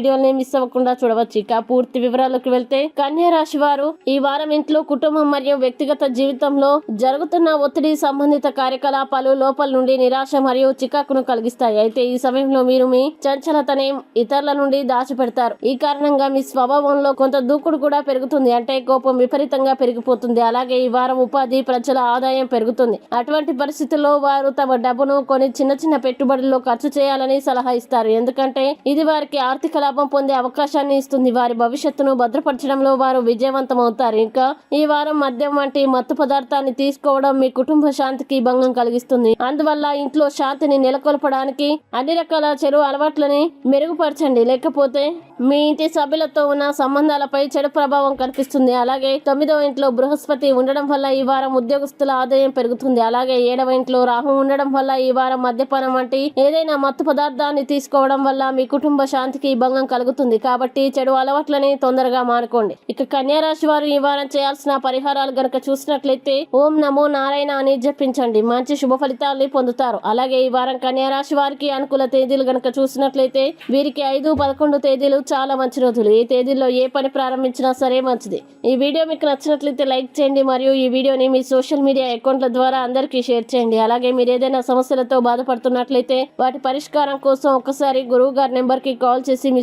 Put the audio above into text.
వీడియోని మిస్ అవ్వకుండా చూడవచ్చు. ఇక పూర్తి వివరాలకు వెళ్తే కన్యా రాశి వారు ఈ వారం ఇంట్లో కుటుంబం మరియు వ్యక్తిగత జీవితంలో జరుగుతున్న ఒత్తిడి సంబంధిత కార్యకలాపాలు లోపల నుండి నిరాశ మరియు చికాకును కలిగిస్తాయి. అయితే ఈ సమయంలో మీరు మీ చంచలతని ఇతరుల నుండి దాచిపెడతారు. ఈ కారణంగా మీ స్వభావంలో కొంత దూకుడు కూడా పెరుగుతుంది. అంటే కోపం విపరీతంగా పెరిగిపోతుంది. అలాగే ఈ వారం ఉపాధి ప్రజల ఆదాయం పెరుగుతుంది. అటువంటి పరిస్థితుల్లో వారు తమ డబ్బును కొన్ని చిన్న చిన్న పెట్టుబడుల్లో ఖర్చు చేయాలని సలహా ఇస్తారు. ఎందుకంటే ఇది వారికి ఆర్థిక లాభం పొందే అవకాశాన్ని ఇస్తుంది. వారి భవిష్యత్తును భద్రపరచడంలో వారు విజయవంతం అవుతారు ఇంకా ఈ వారం మద్యం వంటి మత్తు పదార్థాన్ని తీసుకోవడం మీ కుటుంబ శాంతికి భంగం కలిగిస్తుంది. అందువల్ల ఇంట్లో శాంతిని నెలకొల్పడానికి అన్ని రకాల చెడు అలవాట్లని మెరుగుపరచండి. లేకపోతే మీ ఇంటి సభ్యులతో ఉన్న సంబంధాలపై చెడు ప్రభావం కనిపిస్తుంది. అలాగే తొమ్మిదవ ఇంట్లో బృహస్పతి ఉండడం వల్ల ఈ వారం ఉద్యోగస్తుల ఆదాయం పెరుగుతుంది. అలాగే ఏడవ ఇంట్లో రాహు ఉండడం వల్ల ఈ వారం మద్యపానం వంటి ఏదైనా మత్తు పదార్థాన్ని తీసుకోవడం వల్ల మీ కుటుంబ శాంతికి భంగం కలుగుతుంది. కాబట్టి చెడు అలవాట్లని తొందరగా మానుకోండి. ఇక కన్యా రాశి వారు ఈ వారం చేయాల్సిన పరిహారాలు గనక చూసినట్లయితే ఓం నమో నారాయణ అని జపించండి. మంచి శుభ ఫలితాల్ని పొందుతారు. అలాగే ఈ వారం కన్యా రాశి వారికి అనుకూల తేదీలు గనక చూసినట్లయితే వీరికి ఐదు పదకొండు తేదీలు చాలా మంచి రోజులు. ఈ తేదీల్లో ఏ పని ప్రారంభించినా సరే మంచిది. ఈ వీడియో మీకు నచ్చినట్లయితే లైక్ చేయండి. మరియు ఈ వీడియోని మీ సోషల్ మీడియా అకౌంట్ల ద్వారా అందరికీ షేర్ చేయండి. అలాగే మీరు ఏదైనా సమస్యలతో బాధపడుతున్నట్లయితే వాటి పరిష్కారం కోసం ఒకసారి గురువు గారి నెంబర్కి కాల్ చేసి మీ